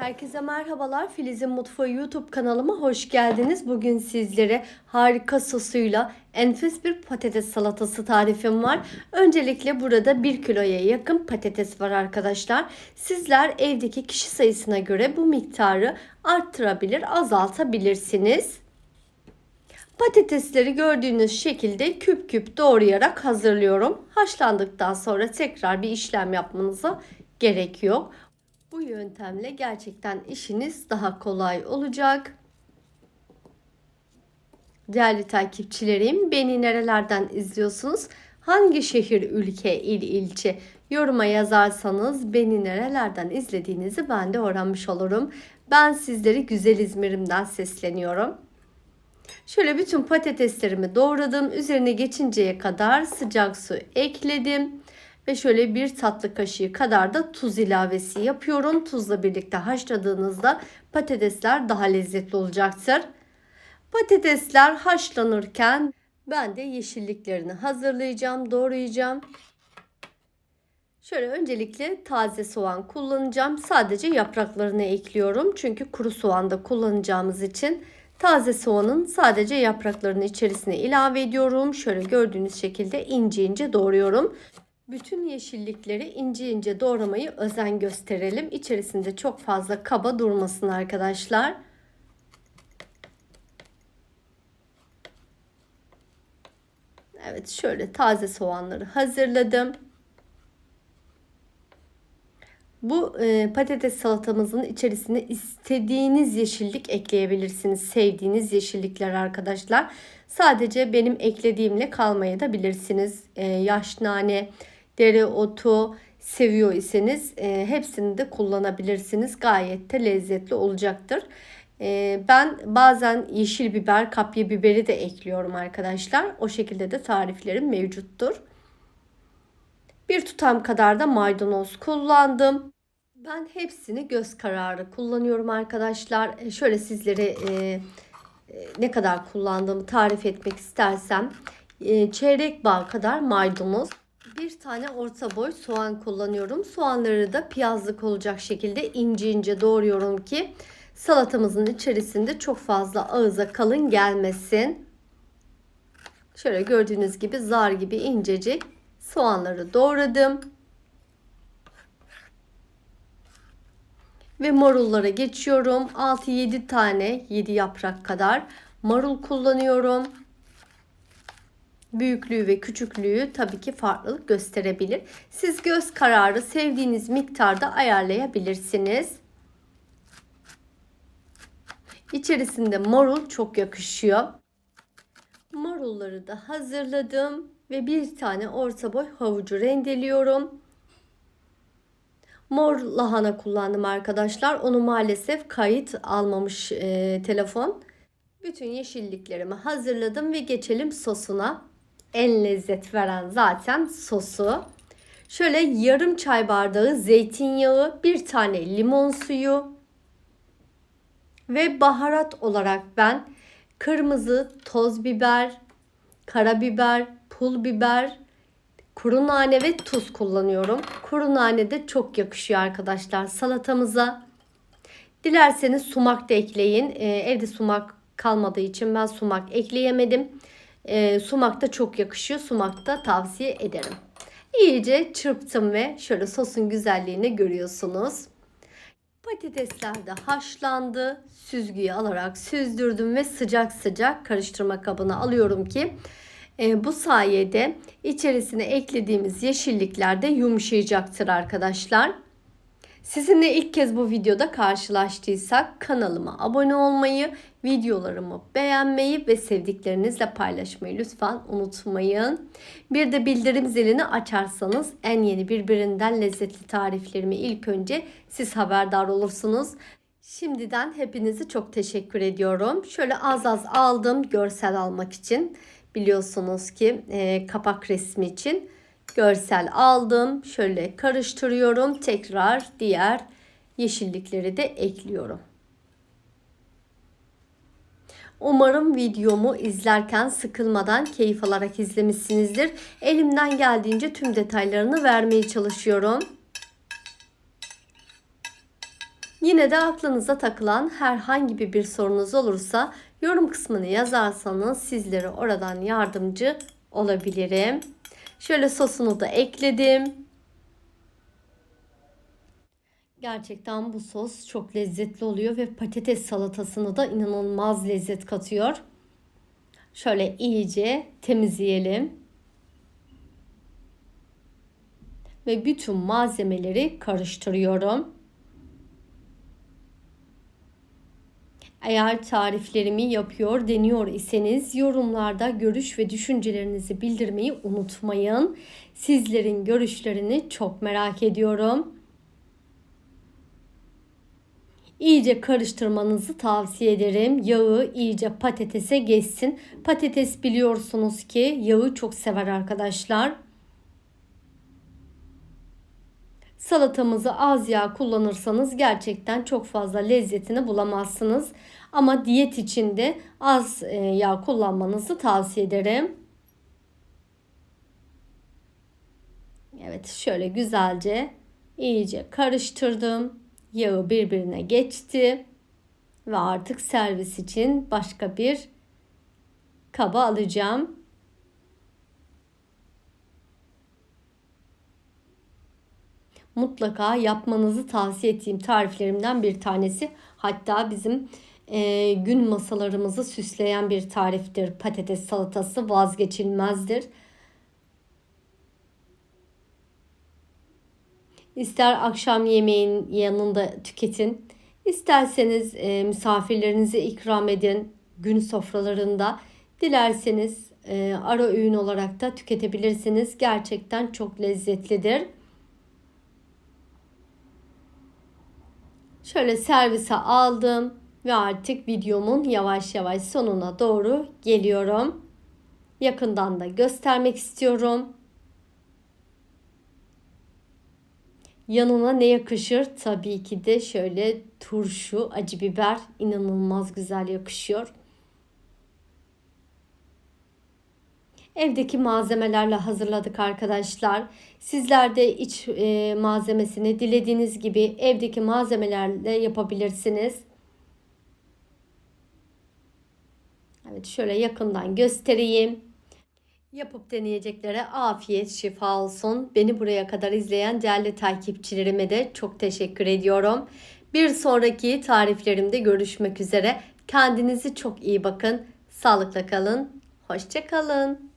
Herkese merhabalar. Filiz'in Mutfağı YouTube kanalıma hoş geldiniz. Bugün sizlere harika sosuyla enfes bir patates salatası tarifim var. Öncelikle burada 1 kiloya yakın patates var arkadaşlar. Sizler evdeki kişi sayısına göre bu miktarı arttırabilir, azaltabilirsiniz. Patatesleri gördüğünüz şekilde küp küp doğrayarak hazırlıyorum. Haşlandıktan sonra tekrar bir işlem yapmanıza gerek yok. Bu yöntemle gerçekten işiniz daha kolay olacak. Değerli takipçilerim, beni nerelerden izliyorsunuz? Hangi şehir, ülke, il, ilçe yoruma yazarsanız beni nerelerden izlediğinizi ben de öğrenmiş olurum. Ben sizleri güzel İzmir'imden sesleniyorum. Şöyle bütün patateslerimi doğradım. Üzerine geçinceye kadar sıcak su ekledim. Ve şöyle bir tatlı kaşığı kadar da tuz ilavesi yapıyorum. Tuzla birlikte haşladığınızda patatesler daha lezzetli olacaktır. Patatesler haşlanırken ben de yeşilliklerini hazırlayacağım, doğrayacağım. Şöyle öncelikle taze soğan kullanacağım. Sadece yapraklarını ekliyorum. Çünkü kuru soğan da kullanacağımız için taze soğanın sadece yapraklarını içerisine ilave ediyorum. Şöyle gördüğünüz şekilde ince ince doğruyorum. Bütün yeşillikleri ince ince doğramayı özen gösterelim. İçerisinde çok fazla kaba durmasın arkadaşlar. Evet şöyle taze soğanları hazırladım. Bu e, patates salatamızın içerisine istediğiniz yeşillik ekleyebilirsiniz. Sevdiğiniz yeşillikler arkadaşlar. Sadece benim eklediğimle kalmaya da bilirsiniz. E, yaş nane, dereotu seviyor iseniz e, hepsini de kullanabilirsiniz. Gayet de lezzetli olacaktır. E, ben bazen yeşil biber, kapya biberi de ekliyorum arkadaşlar. O şekilde de tariflerim mevcuttur. Bir tutam kadar da maydanoz kullandım. Ben hepsini göz kararı kullanıyorum arkadaşlar. E, şöyle sizlere e, e, ne kadar kullandığımı tarif etmek istersem e, çeyrek bağ kadar maydanoz, bir tane orta boy soğan kullanıyorum. Soğanları da piyazlık olacak şekilde ince ince doğruyorum ki salatamızın içerisinde çok fazla ağıza kalın gelmesin. Şöyle gördüğünüz gibi zar gibi incecik soğanları doğradım. Ve marullara geçiyorum. 6-7 tane 7 yaprak kadar marul kullanıyorum büyüklüğü ve küçüklüğü tabii ki farklılık gösterebilir. Siz göz kararı sevdiğiniz miktarda ayarlayabilirsiniz. İçerisinde marul çok yakışıyor. Marulları da hazırladım ve bir tane orta boy havucu rendeliyorum. Mor lahana kullandım arkadaşlar. Onu maalesef kayıt almamış e, telefon. Bütün yeşilliklerimi hazırladım ve geçelim sosuna en lezzet veren zaten sosu. Şöyle yarım çay bardağı zeytinyağı, bir tane limon suyu ve baharat olarak ben kırmızı toz biber, karabiber, pul biber, kuru nane ve tuz kullanıyorum. Kuru nane de çok yakışıyor arkadaşlar salatamıza. Dilerseniz sumak da ekleyin. Ee, evde sumak kalmadığı için ben sumak ekleyemedim. E, sumak da çok yakışıyor. Sumak da tavsiye ederim. İyice çırptım ve şöyle sosun güzelliğini görüyorsunuz. Patatesler de haşlandı. Süzgüye alarak süzdürdüm ve sıcak sıcak karıştırma kabına alıyorum ki e, bu sayede içerisine eklediğimiz yeşillikler de yumuşayacaktır arkadaşlar. Sizinle ilk kez bu videoda karşılaştıysak kanalıma abone olmayı, videolarımı beğenmeyi ve sevdiklerinizle paylaşmayı lütfen unutmayın. Bir de bildirim zilini açarsanız en yeni birbirinden lezzetli tariflerimi ilk önce siz haberdar olursunuz. Şimdiden hepinizi çok teşekkür ediyorum. Şöyle az az aldım görsel almak için. Biliyorsunuz ki e, kapak resmi için görsel aldım. Şöyle karıştırıyorum. Tekrar diğer yeşillikleri de ekliyorum. Umarım videomu izlerken sıkılmadan keyif alarak izlemişsinizdir. Elimden geldiğince tüm detaylarını vermeye çalışıyorum. Yine de aklınıza takılan herhangi bir, sorunuz olursa yorum kısmını yazarsanız sizlere oradan yardımcı olabilirim. Şöyle sosunu da ekledim. Gerçekten bu sos çok lezzetli oluyor ve patates salatasını da inanılmaz lezzet katıyor. Şöyle iyice temizleyelim. Ve bütün malzemeleri karıştırıyorum. Eğer tariflerimi yapıyor, deniyor iseniz yorumlarda görüş ve düşüncelerinizi bildirmeyi unutmayın. Sizlerin görüşlerini çok merak ediyorum. İyice karıştırmanızı tavsiye ederim. Yağı iyice patatese geçsin. Patates biliyorsunuz ki yağı çok sever arkadaşlar. Salatamızı az yağ kullanırsanız gerçekten çok fazla lezzetini bulamazsınız. Ama diyet içinde az e, yağ kullanmanızı tavsiye ederim. Evet şöyle güzelce iyice karıştırdım. Yağı birbirine geçti. Ve artık servis için başka bir kaba alacağım. Mutlaka yapmanızı tavsiye ettiğim tariflerimden bir tanesi. Hatta bizim e, gün masalarımızı süsleyen bir tariftir. Patates salatası vazgeçilmezdir. İster akşam yemeğin yanında tüketin, isterseniz e, misafirlerinize ikram edin gün sofralarında. Dilerseniz e, ara öğün olarak da tüketebilirsiniz. Gerçekten çok lezzetlidir. Şöyle servise aldım ve artık videomun yavaş yavaş sonuna doğru geliyorum. Yakından da göstermek istiyorum. Yanına ne yakışır? Tabii ki de şöyle turşu, acı biber inanılmaz güzel yakışıyor. Evdeki malzemelerle hazırladık arkadaşlar. Sizler de iç e, malzemesini dilediğiniz gibi evdeki malzemelerle yapabilirsiniz. Evet şöyle yakından göstereyim. Yapıp deneyeceklere afiyet şifa olsun. Beni buraya kadar izleyen değerli takipçilerime de çok teşekkür ediyorum. Bir sonraki tariflerimde görüşmek üzere. Kendinizi çok iyi bakın. Sağlıkla kalın. Hoşçakalın.